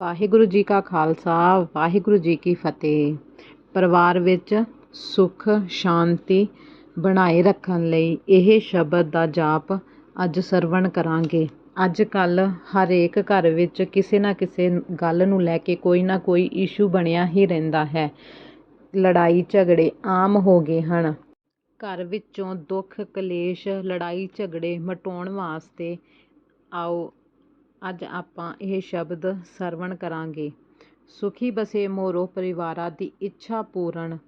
ਵਾਹਿਗੁਰੂ ਜੀ ਕਾ ਖਾਲਸਾ, ਵਾਹਿਗੁਰੂ ਜੀ ਕੀ ਫਤਿਹ। ਪਰਿਵਾਰ ਵਿੱਚ ਸੁੱਖ, ਸ਼ਾਂਤੀ ਬਣਾਏ ਰੱਖਣ ਲਈ ਇਹ ਸ਼ਬਦ ਦਾ ਜਾਪ ਅੱਜ ਸਰਵਣ ਕਰਾਂਗੇ। ਅੱਜ ਕੱਲ ਹਰੇਕ ਘਰ ਵਿੱਚ ਕਿਸੇ ਨਾ ਕਿਸੇ ਗੱਲ ਨੂੰ ਲੈ ਕੇ ਕੋਈ ਨਾ ਕੋਈ ਇਸ਼ੂ ਬਣਿਆ ਹੀ ਰਹਿੰਦਾ ਹੈ। ਲੜਾਈ ਝਗੜੇ ਆਮ ਹੋ ਗਏ ਹਨ। ਘਰ ਵਿੱਚੋਂ ਦੁੱਖ ਕਲੇਸ਼ ਲੜਾਈ ਝਗੜੇ ਮਟਾਉਣ ਵਾਸਤੇ ਆਓ ਅੱਜ ਆਪਾਂ ਇਹ ਸ਼ਬਦ ਸਰਵਣ ਕਰਾਂਗੇ। ਸੁਖੀ ਬਸੇ ਮੋਰੋ ਪਰਿਵਾਰਾਂ ਦੀ ਇੱਛਾ ਪੂਰਨ।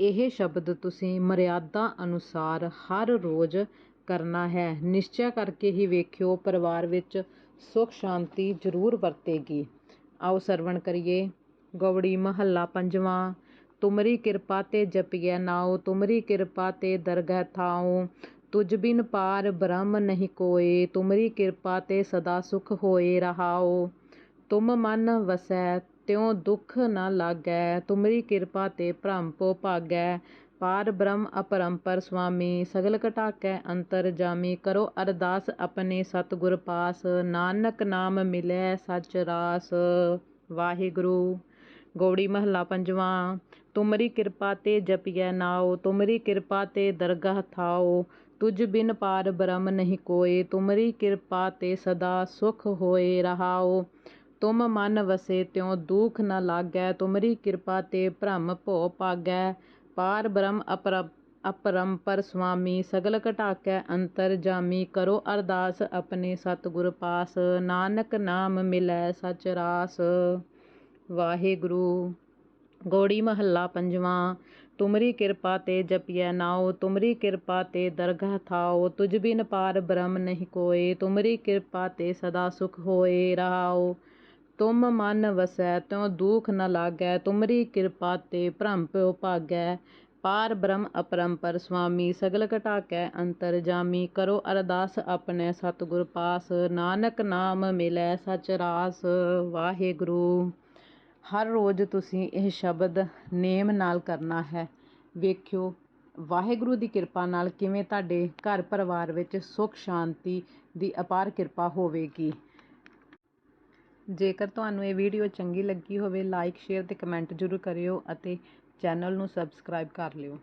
ਇਹ ਸ਼ਬਦ ਤੁਸੀਂ ਮਰਿਆਦਾ ਅਨੁਸਾਰ ਹਰ ਰੋਜ਼ ਕਰਨਾ ਹੈ। ਨਿਸ਼ਚੈ ਕਰਕੇ ਹੀ ਵੇਖਿਓ, ਪਰਿਵਾਰ ਵਿੱਚ ਸੁਖ ਸ਼ਾਂਤੀ ਜ਼ਰੂਰ ਵਰਤੇਗੀ। ਆਓ ਸਰਵਣ ਕਰੀਏ। ਗੌੜੀ ਮਹੱਲਾ ਪੰਜਵਾਂ। ਤੁਮਰੀ ਕਿਰਪਾ ਤੇ ਜਪੀਐ ਨਾਉ, ਤੁਮਰੀ ਕਿਰਪਾ ਤੇ ਦਰਗਹਿ ਥਾਉ। ਤੁਝ ਬਿਨ ਪਾਰ ਬ੍ਰਹਮ ਨਹੀਂ ਕੋਏ, ਤੁਮਰੀ ਕਿਰਪਾ ਤੇ ਸਦਾ ਸੁਖ ਹੋਏ ਰਹਾਓ। ਤੁਮ ਮਨ ਵਸੈ, ਤਿਉ ਦੁਖ ਨ ਲਾਗੈ, ਤੁਮਰੀ ਕਿਰਪਾ ਤੇ ਭ੍ਰਮ ਪੋ ਭਾਗੈ। ਪਾਰ ਬ੍ਰਹਮ ਅਪਰੰਪਰ ਸੁਆਮੀ, ਸਗਲ ਘਟਾਕੈ ਅੰਤਰ ਜਾਮੀ। ਕਰੋ ਅਰਦਾਸ ਆਪਣੇ ਸਤਿਗੁਰ ਪਾਸ, ਨਾਨਕ ਨਾਮ ਮਿਲੈ ਸਚ ਰਾਸ। ਵਾਹਿਗੁਰੂ। ਗੌੜੀ ਮਹੱਲਾ ਪੰਜਵਾਂ, ਤੁਮਰੀ ਕਿਰਪਾ ਤੇ ਜਪੀਐ ਨਾਉ, ਤੁਮਰੀ ਕਿਰਪਾ ਤੇ ਦਰਗਾਹ ਥਾਉ ਤੁਜ ਬਿਨ ਪਾਰ ਬ੍ਰਹਮ ਨਹੀਂ ਕੋਏ, ਤੁਮਰੀ ਕਿਰਪਾ ਤੇ ਸਦਾ ਸੁਖ ਹੋਏ ਰਹਾਓ ਤੁਮ ਮਨ ਵਸੇ ਤਿਉ ਦੁਖ ਨ ਲਾਗੈ, ਤੁਮਰੀ ਕਿਰਪਾ ਤੇ ਭ੍ਰਮ ਭੋ ਭਾਗੈ। ਪਾਰ ਬ੍ਰਹਮ ਅਪਰ, ਅਪਰੰਪਰ ਸੁਆਮੀ, ਸਗਲ ਘਟਾਕੈ ਅੰਤਰ ਜਾਮੀ, ਕਰੋ ਅਰਦਾਸ ਆਪਣੇ ਸਤਿਗੁਰ ਪਾਸ, ਨਾਨਕ ਨਾਮ ਮਿਲੈ ਸਚ ਰਾਸ। ਵਾਹਿਗੁਰੂ। ਗੌੜੀ ਮਹੱਲਾ ਪੰਜਵਾਂ, ਤੁਮਰੀ ਕਿਰਪਾ ਤੇ ਜਪੀਐ ਨਾਉ, ਤੁਮਰੀ ਕਿਰਪਾ ਤੇ ਦਰਗਾਹ ਥਾਉ, ਤੁਝ ਬਿਨ ਪਾਰ ਬ੍ਰਹਮ ਨਹੀਂ ਕੋਇ ਤੁਮਰੀ ਕਿਰਪਾ ਤੇ ਸਦਾ ਸੁਖ ਹੋਏ ਰਹਾਉ। ਤੁਮ ਮਨ ਵਸੈ, ਤਿਉ ਦੁਖ ਨ ਲਾਗੈ, ਤੁਮਰੀ ਕਿਰਪਾ ਤੇ ਭ੍ਰਮ ਪਿਉ ਭਾਗੈ ਪਾਰ ਬ੍ਰਹਮ ਅਪਰੰਪਰ ਸੁਆਮੀ ਸਗਲ ਘਟਾਕੈ ਅੰਤਰ ਜਾਮੀ, ਕਰੋ ਅਰਦਾਸ ਆਪਣੇ ਸਤਿਗੁਰ ਪਾਸ, ਨਾਨਕ ਨਾਮ ਮਿਲੈ ਸਚ ਰਾਸ। ਵਾਹਿਗੁਰੂ। ਹਰ ਰੋਜ਼ ਤੁਸੀਂ ਇਹ ਸ਼ਬਦ ਨੇਮ ਨਾਲ ਕਰਨਾ ਹੈ। ਵੇਖਿਓ, ਵਾਹਿਗੁਰੂ ਦੀ ਕਿਰਪਾ ਨਾਲ ਕਿਵੇਂ ਤੁਹਾਡੇ ਘਰ ਪਰਿਵਾਰ ਵਿੱਚ ਸੁੱਖ, ਸ਼ਾਂਤੀ ਦੀ ਅਪਾਰ ਕਿਰਪਾ ਹੋਵੇਗੀ। ਜੇਕਰ ਤੁਹਾਨੂੰ ਇਹ ਵੀਡੀਓ ਚੰਗੀ ਲੱਗੀ ਹੋਵੇ ਲਾਈਕ ਸ਼ੇਅਰ ਤੇ ਕਮੈਂਟ ਜ਼ਰੂਰ ਕਰਿਓ ਅਤੇ ਚੈਨਲ ਨੂੰ ਸਬਸਕ੍ਰਾਈਬ ਕਰ ਲਿਓ।